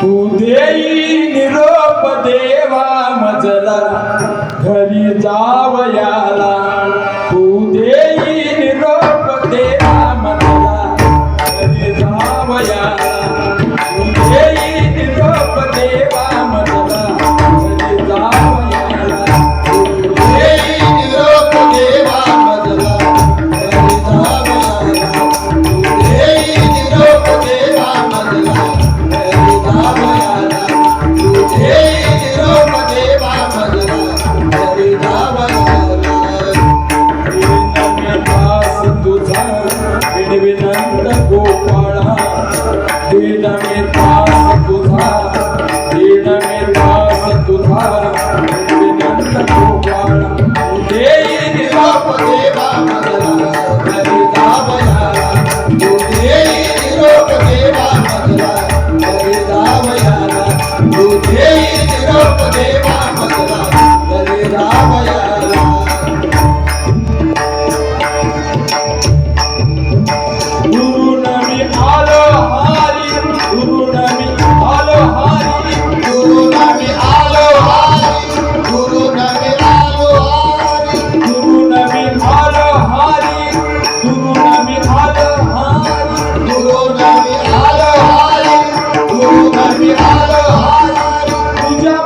तू देई निरोप देवा मजला घरी जावयाला. तू देई আমাদের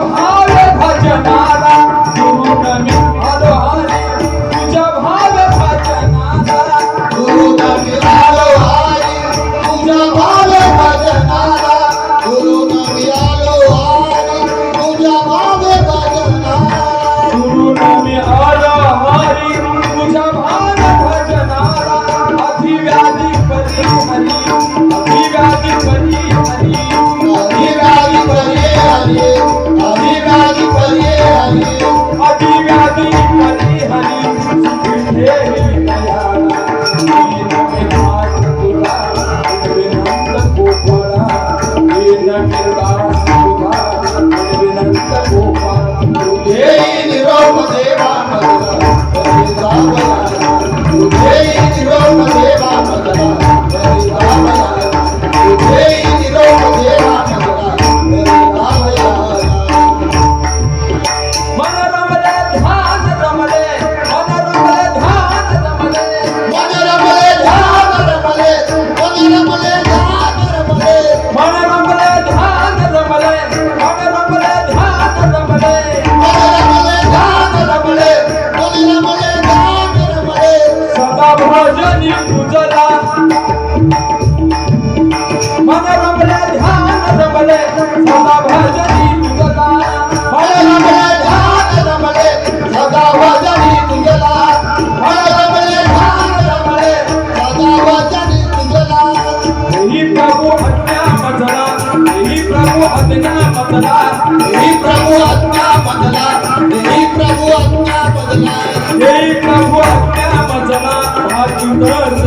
भाव भजना भजनी तुझला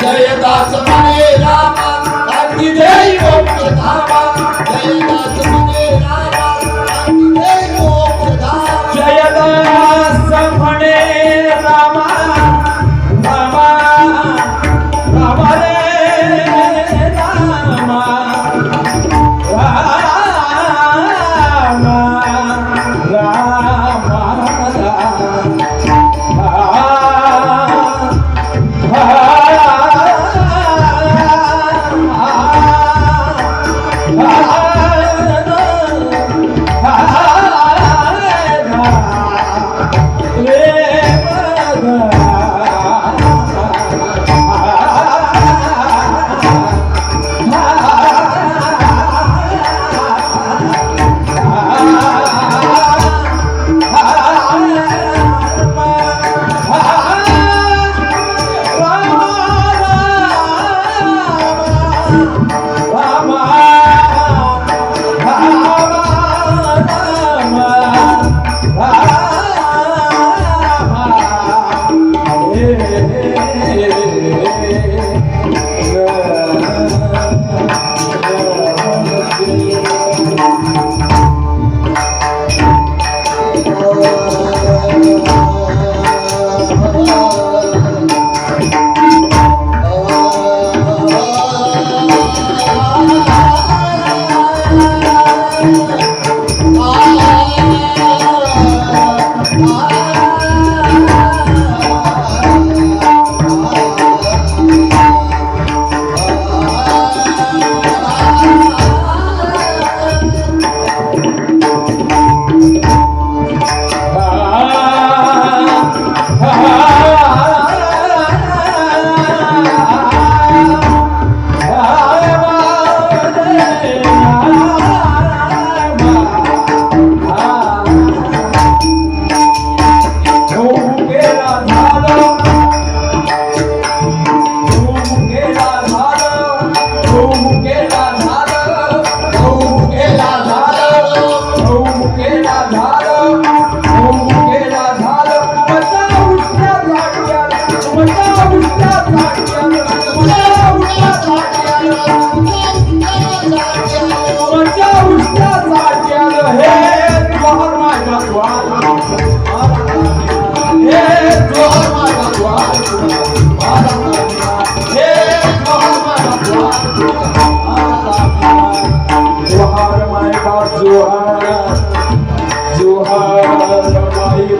जय दास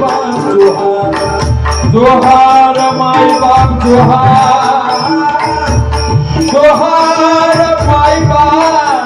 বাপ জোহার জোহার মাই বাপ জোহার। জোহার মাই বাপ